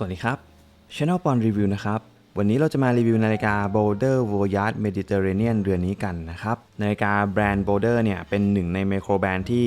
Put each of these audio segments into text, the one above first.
สวัสดีครับ Channel ปอนรีวิวนะครับ วันนี้เราจะมารีวิวนาฬิกา Boulder Voyage Mediterranean เรือนนี้กันนะครับ นาฬิกาแบรนด์ Boulder เนี่ยเป็นหนึ่งในไมโครแบรนด์ที่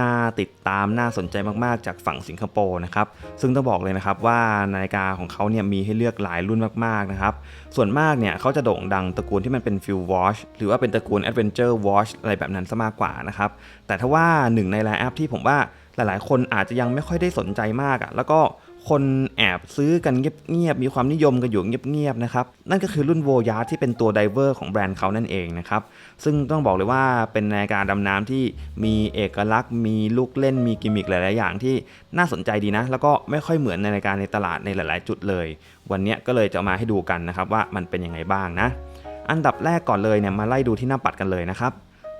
น่าติดตามน่าสนใจมากๆ จากฝั่งสิงคโปร์นะครับ ซึ่งต้องบอกเลยนะครับว่านาฬิกาของเขาเนี่ยมีให้เลือกหลายรุ่นมากๆนะครับ ส่วนมากเนี่ยเขาจะโด่งดังตระกูลที่มันเป็นฟิลวอชหรือว่าเป็นตระกูล Adventure Watch อะไรแบบนั้นซะมากกว่านะครับ แต่ถ้าว่าหนึ่งในไลน์อัพที่ผมว่าหลายๆ คนอาจจะยังไม่ค่อยได้สนใจมากอะ่ะแล้วก็ คนแอบซื้อกันเงียบๆมีความนิยมกันอยู่เงียบๆนะครับนั่นก็คือรุ่นโวยาที่เป็นตัวไดเวอร์ของแบรนด์เขานั่นเองนะครับซึ่งต้องบอกเลยว่าเป็นนาฬิกาดำน้ำที่มีเอกลักษณ์ มีลูกเล่นมีกิมมิคหลายๆอย่างที่น่าสนใจดีนะ แล้วก็ไม่ค่อยเหมือนในนาฬิกาในตลาดในหลาย ๆ จุดเลย วันนี้ก็เลยจะมาให้ดูกันนะครับว่ามันเป็นยังไงบ้างนะ อันดับแรกก่อนเลยเนี่ยมาไล่ดูที่หน้าปัดกันเลยนะครับ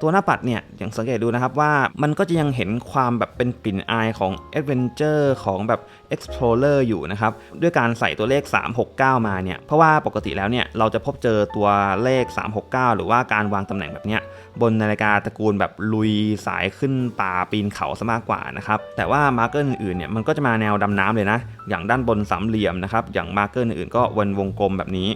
ตัวหน้าปัดเนี่ยอย่างสังเกตดูนะครับว่ามันก็จะยังเห็นความแบบเป็นกลิ่นอายของ Adventure ของแบบ Explorer อยู่นะครับด้วยการใส่ตัวเลข 369 มาเนี่ยเพราะว่าปกติแล้วเนี่ยเราจะพบเจอตัวเลข 369 หรือว่าการวางตำแหน่งแบบเนี้ยบนนาฬิกาตระกูลแบบลุยสายขึ้นป่าปีนเขาซะมากกว่านะครับแต่ว่ามาร์เกอร์อื่นๆเนี่ยมันก็จะมาแนวดำน้ำเลยนะ อย่างด้านบนสามเหลี่ยมนะครับอย่างมาร์เกอร์อื่นๆก็วนวงกลมแบบนี้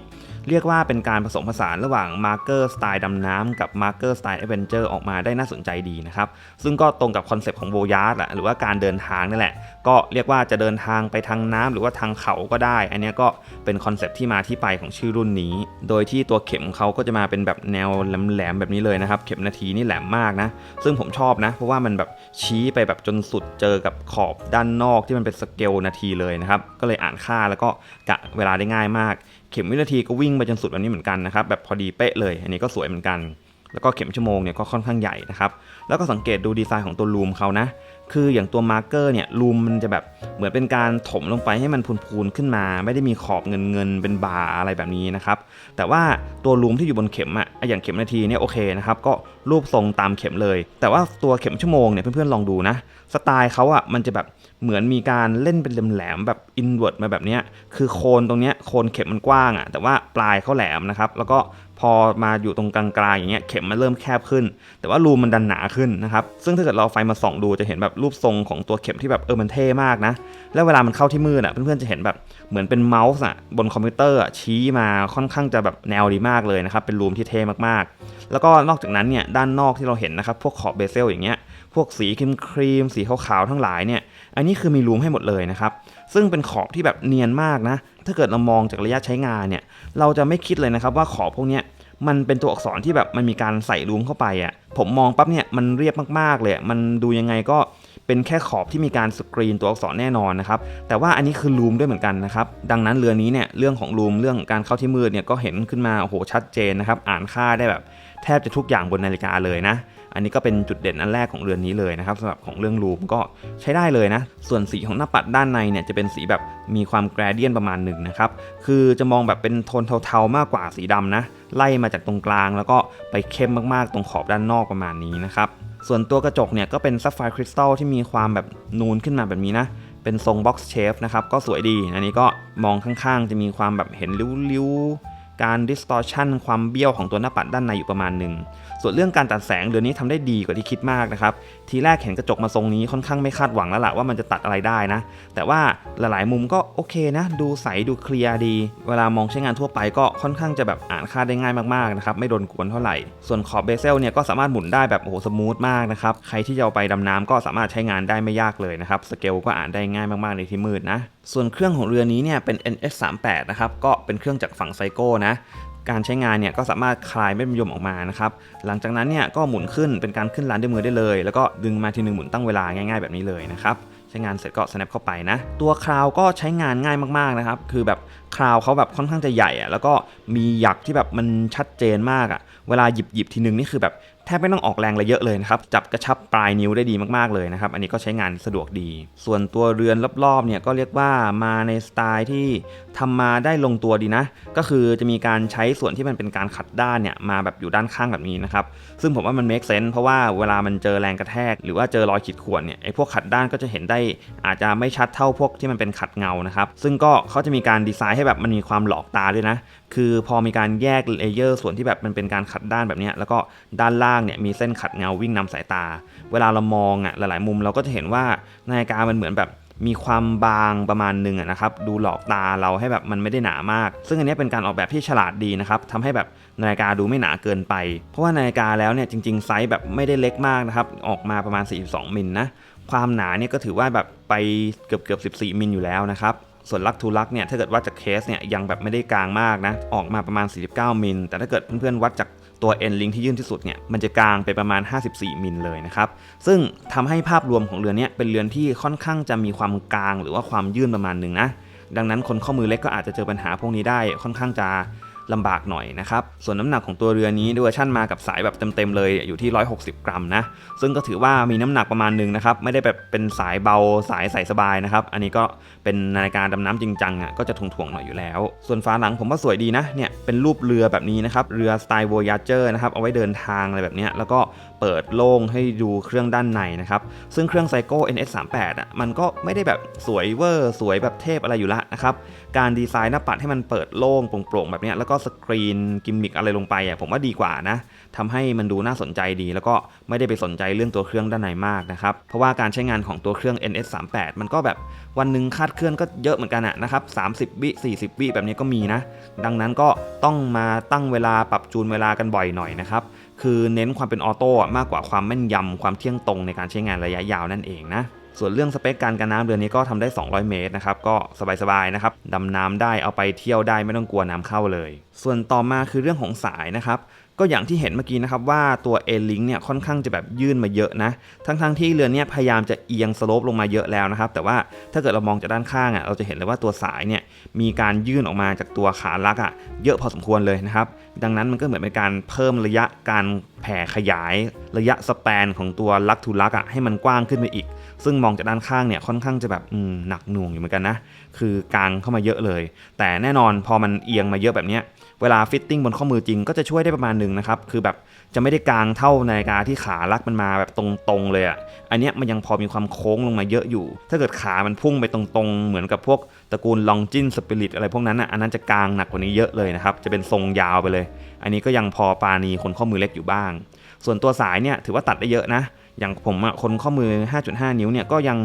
เรียกว่าเป็นการผสมผสานระหว่างมาร์เกอร์สไตล์ดำน้ำกับมาร์เกอร์สไตล์แอดเวนเจอร์ออกมาได้น่าสนใจดีนะครับซึ่งก็ตรงกับคอนเซปต์ของโบยาร์ดแหละหรือว่าการเดินทางนั่นแหละ ก็เรียกว่าจะเดินทางไปทางน้ำหรือว่าทางเขาก็ได้ อันนี้ก็เป็นคอนเซปที่มาที่ไปของชื่อรุ่นนี้ โดยที่ตัวเข็มเขาก็จะมาเป็นแบบแนวแหลมๆแบบนี้เลยนะครับ เข็มนาทีนี่แหลมมากนะ ซึ่งผมชอบนะ เพราะว่ามันแบบชี้ไปแบบจนสุดเจอกับขอบด้านนอกที่มันเป็นสเกลนาทีเลยนะครับ ก็เลยอ่านค่าแล้วก็กะเวลาได้ง่ายมาก เข็มวินาทีก็วิ่งไปจนสุดแบบนี้เหมือนกันนะครับ แบบพอดีเป๊ะเลย อันนี้ก็สวยเหมือนกัน แล้วก็เข็มชั่วโมงเนี่ยก็ค่อนข้างใหญ่นะครับ แล้วก็สังเกตดูดีไซน์ของตัวลูมเขานะ คืออย่างตัวมาร์เกอร์เนี่ยลูมมันจะแบบเหมือนเป็นการถมลงไปให้มันพูนๆขึ้นมา ไม่ได้มีขอบเงินเงินเป็นบาอะไรแบบนี้นะครับ แต่ว่าตัวลูมที่อยู่บนเข็มอะอย่างเข็มนาทีเนี่ยโอเคนะครับก็รูปทรงตามเข็มเลย แต่ว่าตัวเข็มชั่วโมงเนี่ยเพื่อนๆลองดูนะ สไตล์เขาอะมันจะแบบ เหมือนมีการเล่นเป็นแหลมแบบอินเวอร์ตมาแบบนี้คือโคนตรงเนี้ยโคนเข็มมันกว้างอะแต่ว่าปลายเขาแหลมนะครับ แล้วก็พอมาอยู่ตรงกลางๆอย่างเงี้ยเข็มมันเริ่มแคบขึ้น แต่ว่ารูมันดันหนาขึ้นนะครับ ซึ่งถ้าเกิดเราไฟมาส่องดูจะเห็นแบบรูปทรงของตัวเข็มที่แบบเออมันเท่มากนะ แล้วเวลามันเข้าที่มืดอะเพื่อนๆจะเห็นแบบเหมือนเป็นเมาส์อะบนคอมพิวเตอร์อะชี้มาค่อนข้างจะแบบแนวดีมากเลยนะครับเป็นรูมที่เท่มากๆ แล้วก็นอกจากนั้นเนี่ยด้านนอกที่เราเห็นนะครับพวกขอบเบเซลอย่างเงี้ยพวกสีครีมครีมสีขาวๆทั้งหลายเนี่ย อันนี้คือมีรูมให้หมดเลยนะครับ ซึ่งเป็นขอบที่แบบเนียนมากนะ ถ้าเกิดเรามองจากระยะใช้งานเนี่ย เราจะไม่คิดเลยนะครับว่าขอบพวกนี้มันเป็นตัวอักษรที่แบบมันมีการใส่รูมเข้าไปอะ ผมมองปั๊บเนี่ยมันเรียบมากๆเลย มันดูยังไงก็เป็นแค่ขอบที่มีการสกรีนตัวอักษรแน่นอนนะครับ แต่ว่าอันนี้คือรูมด้วยเหมือนกันนะครับ ดังนั้นเรือนี้เนี่ยเรื่องของรูมเรื่องการเข้าที่มืดเนี่ยก็เห็นขึ้นมาโอ้โหชัดเจนนะครับ อ่านค่าได้แบบแทบจะทุกอย่างบนนาฬิกาเลยนะ อันนี้ก็เป็นจุดเด่นอันแรกของเรือนนี้เลยนะครับสำหรับของเรื่องรูมก็ใช้ได้เลยนะ ส่วนสีของหน้าปัดด้านในเนี่ยจะเป็นสีแบบมีความแกรเดียนประมาณหนึ่งนะครับ คือจะมองแบบเป็นโทนเทาๆมากกว่าสีดำนะ ไล่มาจากตรงกลาง แล้วก็ไปเข้มมากๆ ตรงขอบด้านนอกประมาณนี้นะครับ ส่วนตัวกระจกเนี่ยก็เป็นซัฟไฟร์คริสตัลที่มีความแบบนูนขึ้นมาแบบนี้นะเป็นทรงบ็อกซ์เชฟนะครับก็สวยดี อันนี้ก็มองข้างๆ จะมีความแบบเห็นริ้วๆ การ distortion ความเบี้ยวของตัวหน้าปัดด้านในอยู่ประมาณหนึ่ง ส่วนเรื่องการตัดแสงเดือนนี้ทำได้ดีกว่าที่คิดมากนะครับ ทีแรกเห็นกระจกมาทรงนี้ค่อนข้างไม่คาดหวังแล้วล่ะว่ามันจะตัดอะไรได้นะ แต่ว่าหลายๆมุมก็โอเคนะ ดูใสดูเคลียร์ดี เวลามองใช้งานทั่วไปก็ค่อนข้างจะแบบอ่านค่าได้ง่ายมากๆนะครับ ไม่โดนกวนเท่าไหร่ ส่วนขอบเบเซลเนี่ยก็สามารถหมุนได้แบบโอ้โหสมูทมากนะครับ ใครที่จะเอาไปดำน้ำก็สามารถใช้งานได้ไม่ยากเลยนะครับ สเกลก็อ่านได้ง่ายมากๆในที่มืดนะ ส่วนเครื่องของเรือนี้เนี่ยเป็น NS38 นะครับ ก็เป็นเครื่องจากฝั่งไซโก้นะ การใช้งานเนี่ยก็สามารถคลายเม็ดมะยมออกมานะครับ หลังจากนั้นเนี่ยก็หมุนขึ้นเป็นการขึ้นร้านด้วยมือได้เลย แล้วก็ดึงมาทีหนึ่งหมุนตั้งเวลาง่ายๆแบบนี้เลยนะครับใช้งานเสร็จก็ snap เข้าไปนะ ตัวคราวก็ใช้งานง่ายมากๆนะครับ คือแบบคราวเขาแบบค่อนข้างจะใหญ่อะแล้วก็มีหยักที่แบบมันชัดเจนมากอะเวลาหยิบหยิบทีนึงนี่คือแบบ แทบไม่ต้องออกแรงอะไรเยอะเลยนะครับ จับกระชับปลายนิ้วได้ดีมากๆเลยนะครับ อันนี้ก็ใช้งานสะดวกดี ส่วนตัวเรือนรอบๆเนี่ยก็เรียกว่ามาในสไตล์ที่ทำมาได้ลงตัวดีนะ ก็คือจะมีการใช้ส่วนที่มันเป็นการขัดด้านเนี่ยมาแบบอยู่ด้านข้างแบบนี้นะครับ ซึ่งผมว่ามัน make sense เพราะว่าเวลามันเจอแรงกระแทก หรือว่าเจอรอยขีดข่วนเนี่ยไอ้พวกขัดด้านก็จะเห็นได้อาจจะไม่ชัดเท่าพวกที่มันเป็นขัดเงานะครับ ซึ่งก็เขาจะมีการดีไซน์ให้แบบมันมีความหลอกตาด้วยนะคือพอมีการแยกเลเยอร์ส่วนที่แบบมันเป็นการขัดด้านแบบนี้แล้วก็ด้านล่างเนี่ยมีเส้นขัดเงาวิ่งนำสายตา เวลาเรามองอะหลายๆมุมเราก็จะเห็นว่านาฬิกามันเหมือนแบบมีความบางประมาณหนึ่งนะครับดูหลอกตาเราให้แบบมันไม่ได้หนามาก ซึ่งอันนี้เป็นการออกแบบที่ฉลาดดีนะครับทำให้แบบนาฬิกาดูไม่หนาเกินไป เพราะว่านาฬิกาแล้วเนี่ยจริง ๆ ไซส์แบบไม่ได้เล็กมากนะครับออกมาประมาณ 42มิลนะความหนาเนี่ยก็ถือว่าแบบไปเกือบเกือบ14มิลอยู่แล้วนะครับ ส่วนลักทูลักเนี่ยถ้าเกิดวัดจากเคสเนี่ยยังแบบไม่ได้กลางมากนะออกมาประมาณ 49 มิล แต่ถ้าเกิดเพื่อนๆวัดจากตัว end link ที่ยื่นที่สุดเนี่ยมันจะกลางไปประมาณ 54 มิลเลยนะครับซึ่งทำให้ภาพรวมของเรือนเนี้เป็นเรือนที่ค่อนข้างจะมีความกลางหรือว่าความยื่นประมาณหนึ่งนะดังนั้นคนข้อมือเล็กก็อาจจะเจอปัญหาพวกนี้ได้ค่อนข้างจะ ลำบากหน่อยนะครับ ส่วนน้ำหนักของตัวเรือนี้ด้วยชั่นมากับสายแบบเต็มๆเลยอยู่ที่ 160 กรัมนะ ซึ่งก็ถือว่ามีน้ำหนักประมาณหนึ่งนะครับ ไม่ได้แบบเป็นสายเบาสายใส่สบายนะครับ อันนี้ก็เป็นนาฬิกาดำน้ำจริงจังอะก็จะถ่วงๆหน่อยอยู่แล้ว ส่วนฝาหลังผมว่าสวยดีนะ เนี่ยเป็นรูปเรือแบบนี้นะครับ เรือสไตล์ Voyager นะครับ เอาไว้เดินทางอะไรแบบนี้ แล้วก็เปิดโล่งให้ดูเครื่องด้านในนะครับ ซึ่งเครื่องไซโก้ NS38 อะมันก็ไม่ได้แบบสวยเวอร์ สวยแบบเทพอะไรอยู่ละนะครับ การดีไซน์หน้าปัดให้มันเปิดโล่งโปร่งๆแบบนี้แล้วก็สกรีนกิมมิกอะไรลงไปอะผมว่าดีกว่านะทำให้มันดูน่าสนใจดี แล้วก็ไม่ได้ไปสนใจเรื่องตัวเครื่องด้านในมากนะครับ เพราะว่าการใช้งานของตัวเครื่อง NS38 มันก็แบบวันหนึ่งคาดเคลื่อนก็เยอะเหมือนกันอะนะครับ30 วิ 40 วิแบบนี้ก็มีนะ ดังนั้นก็ต้องมาตั้งเวลาปรับจูนเวลากันบ่อยหน่อยนะครับ คือเน้นความเป็นออโต้มากกว่าความแม่นยำความเที่ยงตรงในการใช้งานระยะยาวนั่นเองนะส่วนเรื่องสเปคการกันน้ำเรือนนี้ก็ทำได้ 200 เมตรนะครับก็สบายๆนะครับดำน้ำได้เอาไปเที่ยวได้ไม่ต้องกลัวน้ำเข้าเลย ส่วนต่อมาคือเรื่องของสายนะครับ ก็อย่างที่เห็นเมื่อกี้นะครับว่าตัว A-Link เนี่ยค่อนข้างจะแบบยื่นมาเยอะนะ ทั้งๆที่เรือนเนี่ยพยายามจะเอียงสโลปลงมาเยอะแล้วนะครับ แต่ว่าถ้าเกิดเรามองจากด้านข้างอะเราจะเห็นเลยว่าตัวสายเนี่ยมีการยื่นออกมาจากตัวขาลักอะเยอะพอสมควรเลยนะครับ ดังนั้นมันก็เหมือนเป็นการเพิ่มระยะการแผ่ขยาย ระยะสแปนของตัวลักทูลักอะให้มันกว้างขึ้นไปอีก ซึ่งมองจากด้านข้างเนี่ยค่อนข้างจะแบบอืมหนักหน่วงอยู่เหมือนกันนะ คือกางเข้ามาเยอะเลย แต่แน่นอนพอมันเอียงมาเยอะแบบเนี้ย เวลาฟิตติ้งบนข้อมือจริงก็จะช่วยได้ประมาณหนึ่งนะครับ คือแบบจะไม่ได้กลางเท่านาฬิกาที่ขาลักมันมาแบบตรงๆเลยอะ่ะ อันเนี้ยมันยังพอมีความโค้งลงมาเยอะอยู่ ถ้าเกิดขามันพุ่งไปตรงๆ เหมือนกับพวกตระกูลลองจินสปิริตอะไรพวกนั้นอะ อันนั้นจะกลางหนักกว่านี้เยอะเลยนะครับ จะเป็นทรงยาวไปเลย อันนี้ก็ยังพอปานีคนข้อมือเล็กอยู่บ้าง ส่วนตัวสายเนี่ยถือว่าตัดได้เยอะนะอย่างผมอะคนข้อมือ 5.5 นิ้วเนี่ยก็ยัง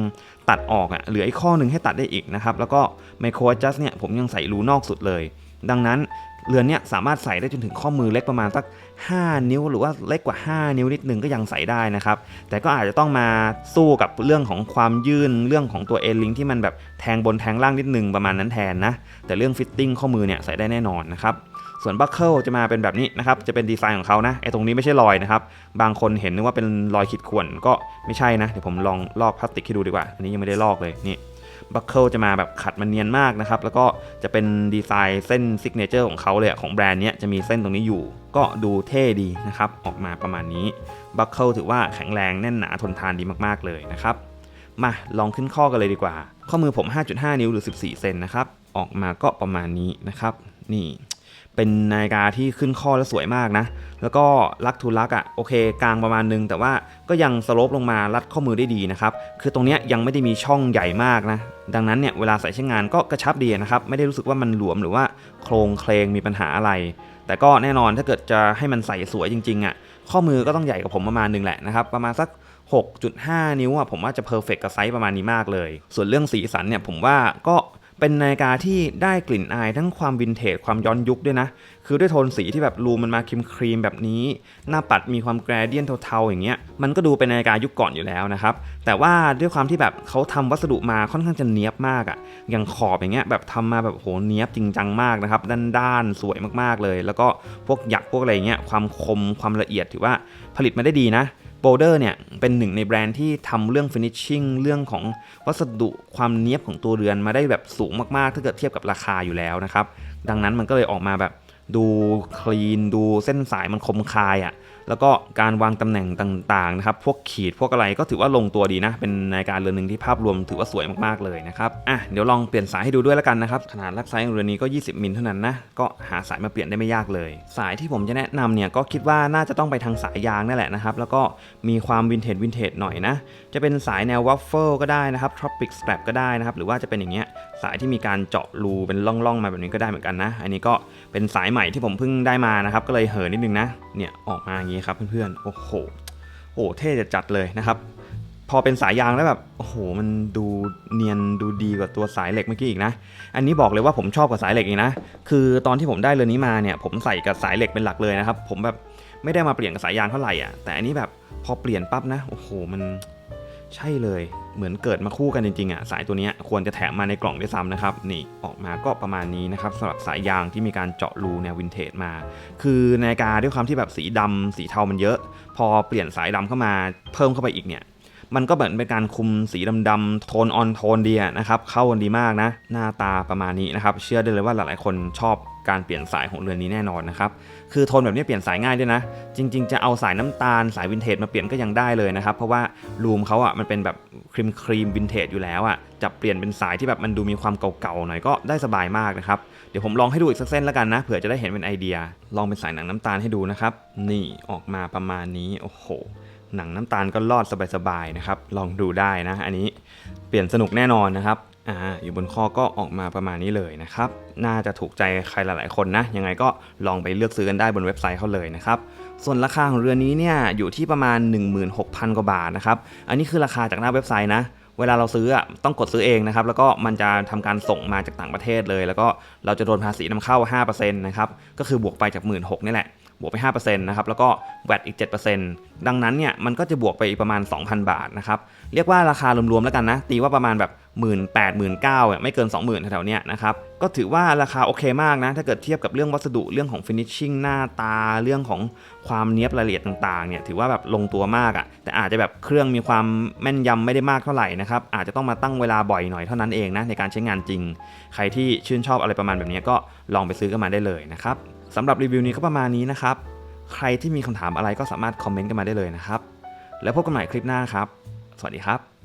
ตัดออกอะเหลืออีกข้อหนึ่งให้ตัดได้อีกนะครับ แล้วก็ไมโคร adjust เนี่ยผมยังใส่รูนอกสุดเลย ดังนั้น เรือนเนี่ยสามารถใส่ได้จนถึงข้อมือเล็กประมาณสัก 5 นิ้ว หรือว่าเล็กกว่า 5 นิ้วนิดนึงก็ยังใส่ได้นะครับ แต่ก็อาจจะต้องมาสู้กับเรื่องของความยื่นเรื่องของตัวเอลิงที่มันแบบแทงบนแทงล่างนิดนึงประมาณนั้นแทนนะ แต่เรื่องฟิตติ้งข้อมือเนี่ยใส่ได้แน่นอนนะครับส่วนบัคเกิลจะมาเป็นแบบนี้นะครับ จะเป็นดีไซน์ของเขานะ ไอ้ตรงนี้ไม่ใช่รอยนะครับ บางคนเห็นนึกว่าเป็นรอยขีดข่วนก็ไม่ใช่นะ เดี๋ยวผมลองลอกพลาสติกให้ดูดีกว่า อันนี้ยังไม่ได้ลอกเลย นี่ บัคเกิลจะมาแบบขัดมันเนียนมากนะครับ แล้วก็จะเป็นดีไซน์เส้นซิกเนเจอร์ของเขาเลยของแบรนด์เนี้ยจะมีเส้นตรงนี้อยู่ ก็ดูเท่ดีนะครับ ออกมาประมาณนี้บัคเกิลถือว่าแข็งแรงแน่นหนาทนทานดีมากๆเลยนะครับ มาลองขึ้นข้อกันเลยดีกว่า ข้อมือผม 5.5 นิ้วหรือ 14 เซนนะครับออกมาก็ประมาณนี้นะครับ นี่ เป็นนาฬิกาที่ขึ้นข้อแล้วสวยมากนะ แล้วก็ลักทูลักอะ่ะโอเค กลางประมาณนึง แต่ว่าก็ยังสโลปลงมารัดข้อมือได้ดีนะครับ คือตรงเนี้ยยังไม่ได้มีช่องใหญ่มากนะ ดังนั้นเนี่ยเวลาใส่ใช้งานก็กระชับดีนะครับ ไม่ได้รู้สึกว่ามันหลวมหรือว่าโครงเคลงมีปัญหาอะไร แต่ก็แน่นอนถ้าเกิดจะให้มันใส่สวยจริงๆอะ่ะข้อมือก็ต้องใหญ่กว่าผมประมาณนึงแหละนะครับประมาณสัก6.5 นิ้วอะผมว่าจะเพอร์เฟกกับไซส์ประมาณนี้มากเลย ส่วนเรื่องสีสันเนี่ยผมว่าก็ เป็นนาฬิกาที่ได้กลิ่นอายทั้งความวินเทจความย้อนยุคด้วยนะ คือด้วยโทนสีที่แบบรูมันมาครีมครีมแบบนี้ หน้าปัดมีความแกรเดียนเทาๆอย่างเงี้ย มันก็ดูเป็นนาฬิกายุคก่อนอยู่แล้วนะครับ แต่ว่าด้วยความที่แบบเขาทำวัสดุมาค่อนข้างจะเนี้ยบมากอะ่ะ อย่างขอบอย่างเงี้ยแบบทำมาแบบโหเนี้ยบจริงจังมากนะครับด้านๆสวยมากๆเลย แล้วก็พวกหยักพวกอะไรเงี้ยความคมความละเอียดถือว่าผลิตมาได้ดีนะ โบเดอร์เนี่ยเป็นหนึ่งในแบรนด์ที่ทำเรื่องฟินิชชิ่งเรื่องของวัสดุความเนี้ยบของตัวเรือนมาได้แบบสูงมากๆ ถ้าเกิดเทียบกับราคาอยู่แล้วนะครับ ดังนั้นมันก็เลยออกมาแบบดูคลีนดูเส้นสายมันคมคายอะ่ะ แล้วก็การวางตำแหน่งต่างๆนะครับ พวกขีดพวกอะไรก็ถือว่าลงตัวดีนะ เป็นนาฬิกาเรือนหนึ่งที่ภาพรวมถือว่าสวยมากๆเลยนะครับ อะ เดี๋ยวลองเปลี่ยนสายให้ดูด้วยแล้วกันนะครับ ขนาดลักไซส์ของเรือนนี้ก็ 20 มิลเท่านั้นนะ ก็หาสายมาเปลี่ยนได้ไม่ยากเลย สายที่ผมจะแนะนำเนี่ยก็คิดว่าน่าจะต้องไปทางสายยางนั่นแหละนะครับ แล้วก็มีความวินเทจวินเทจหน่อยนะ จะเป็นสายแนววัฟเฟิลก็ได้นะครับ tropic strap ก็ได้นะครับ หรือว่าจะเป็นอย่างเงี้ย สายที่มีการเจาะรูเป็นร่องๆมาแบบนี้ก็ได้เหมือนกันนะ อันนี้ก็เป็นสายใหม่ที่ผมเพิ่งได้มานะครับ ก็เลยเหินนิดนึงนะ เนี่ยออกมาอย่างนี้ครับเพื่อนๆ โอ้โห โอ้เท่จัดเลยนะครับ พอเป็นสายยางแล้วแบบ โอ้โห มันดูเนียนดูดีกว่าตัวสายเหล็กเมื่อกี้อีกนะ อันนี้บอกเลยว่าผมชอบกว่าสายเหล็กอีกนะ คือตอนที่ผมได้เรือนนี้มาเนี่ย ผมใส่กับสายเหล็กเป็นหลักเลยนะครับ ผมแบบไม่ได้มาเปลี่ยนกับสายยางเท่าไหร่อะ แต่อันนี้แบบพอเปลี่ยนปั๊บนะ โอ้โห มัน ใช่เลยเหมือนเกิดมาคู่กันจริงๆอะสายตัวนี้ควรจะแถมมาในกล่องด้วยซ้ำนะครับนี่ออกมาก็ประมาณนี้นะครับสำหรับสายยางที่มีการเจาะรูแนววินเทจมา คือนาฬิกาด้วยความที่แบบสีดำสีเทามันเยอะ พอเปลี่ยนสายดำเข้ามาเพิ่มเข้าไปอีกเนี่ย มันก็เหมือนเป็นการคุมสีดำๆโทนออนโทนดีนะครับเข้ากันดีมากนะ หน้าตาประมาณนี้นะครับเชื่อได้เลยว่าหลายๆคนชอบการเปลี่ยนสายของเรือนนี้แน่นอนนะครับ คือโทนแบบนี้เปลี่ยนสายง่ายด้วยนะ จริง ๆ จะเอาสายน้ำตาลสายวินเทจมาเปลี่ยนก็ยังได้เลยนะครับ เพราะว่ารูมเขาอะมันเป็นแบบครีมครีมวินเทจอยู่แล้วอะ จะเปลี่ยนเป็นสายที่แบบมันดูมีความเก่าๆหน่อยก็ได้สบายมากนะครับ เดี๋ยวผมลองให้ดูอีกสักเส้นแล้วกันนะ เผื่อจะได้เห็นเป็นไอเดีย ลองเป็นสายหนังน้ำตาลให้ดูนะครับ นี่ออกมาประมาณนี้ โอ้โห หนังน้ำตาลก็รอดสบายๆนะครับ ลองดูได้นะ อันนี้เปลี่ยนสนุกแน่นอนนะครับอ่าอยู่บนข้อก็ออกมาประมาณนี้เลยนะครับ น่าจะถูกใจใครหลายๆคนนะ ยังไงก็ลองไปเลือกซื้อกันได้บนเว็บไซต์เขาเลยนะครับ ส่วนราคาของเรือนี้เนี่ยอยู่ที่ประมาณ 16,000 กว่าบาทนะครับ อันนี้คือราคาจากหน้าเว็บไซต์นะเวลาเราซื้ออะต้องกดซื้อเองนะครับ แล้วก็มันจะทำการส่งมาจากต่างประเทศเลย แล้วก็เราจะโดนภาษีนำเข้า 5%นะครับ ก็คือบวกไปจาก 16,000นี่แหละ บวกไป 5%นะครับ แล้วก็แวดอีก 7%ดังนั้นเนี่ยมันก็จะบวกไปอีกประมาณ 2,000 บาทนะครับ เรียกว่าราคารวมๆแล้วกันนะ ตีว่าประมาณแบบ 1 8 0 0 0 1 9 0 0ไม่เกิน 20,000แถวๆเนี้ยนะครับ ก็ถือว่าราคาโอเคมากนะ ถ้าเกิดเทียบกับเรื่องวัสดุเรื่องของ finishing หน้าตาเรื่องของความเนี้ยบรายละเอียดต่างๆเนี่ยถือว่าแบบลงตัวมากอะ่ะ แต่อาจจะแบบเครื่องมีความแม่นยำไม่ได้มากเท่าไหร่นะครับอาจจะต้องมาตั้งเวลาบ่อยหน่อยเท่านั้นเองนะในการใช้งานจริง ใครที่ชื่นชอบอะไรประมาณแบบนี้ก็ลองไปซื้อกันมาได้เลยนะครับ สำหรับรีวิวนี้ก็ประมาณนี้นะครับ ใครที่มีคำถามอะไรก็สามารถคอมเมนต์กันมาได้เลยนะครับ แล้วพบกันใหม่คลิปหน้าครับ สวัสดีครับ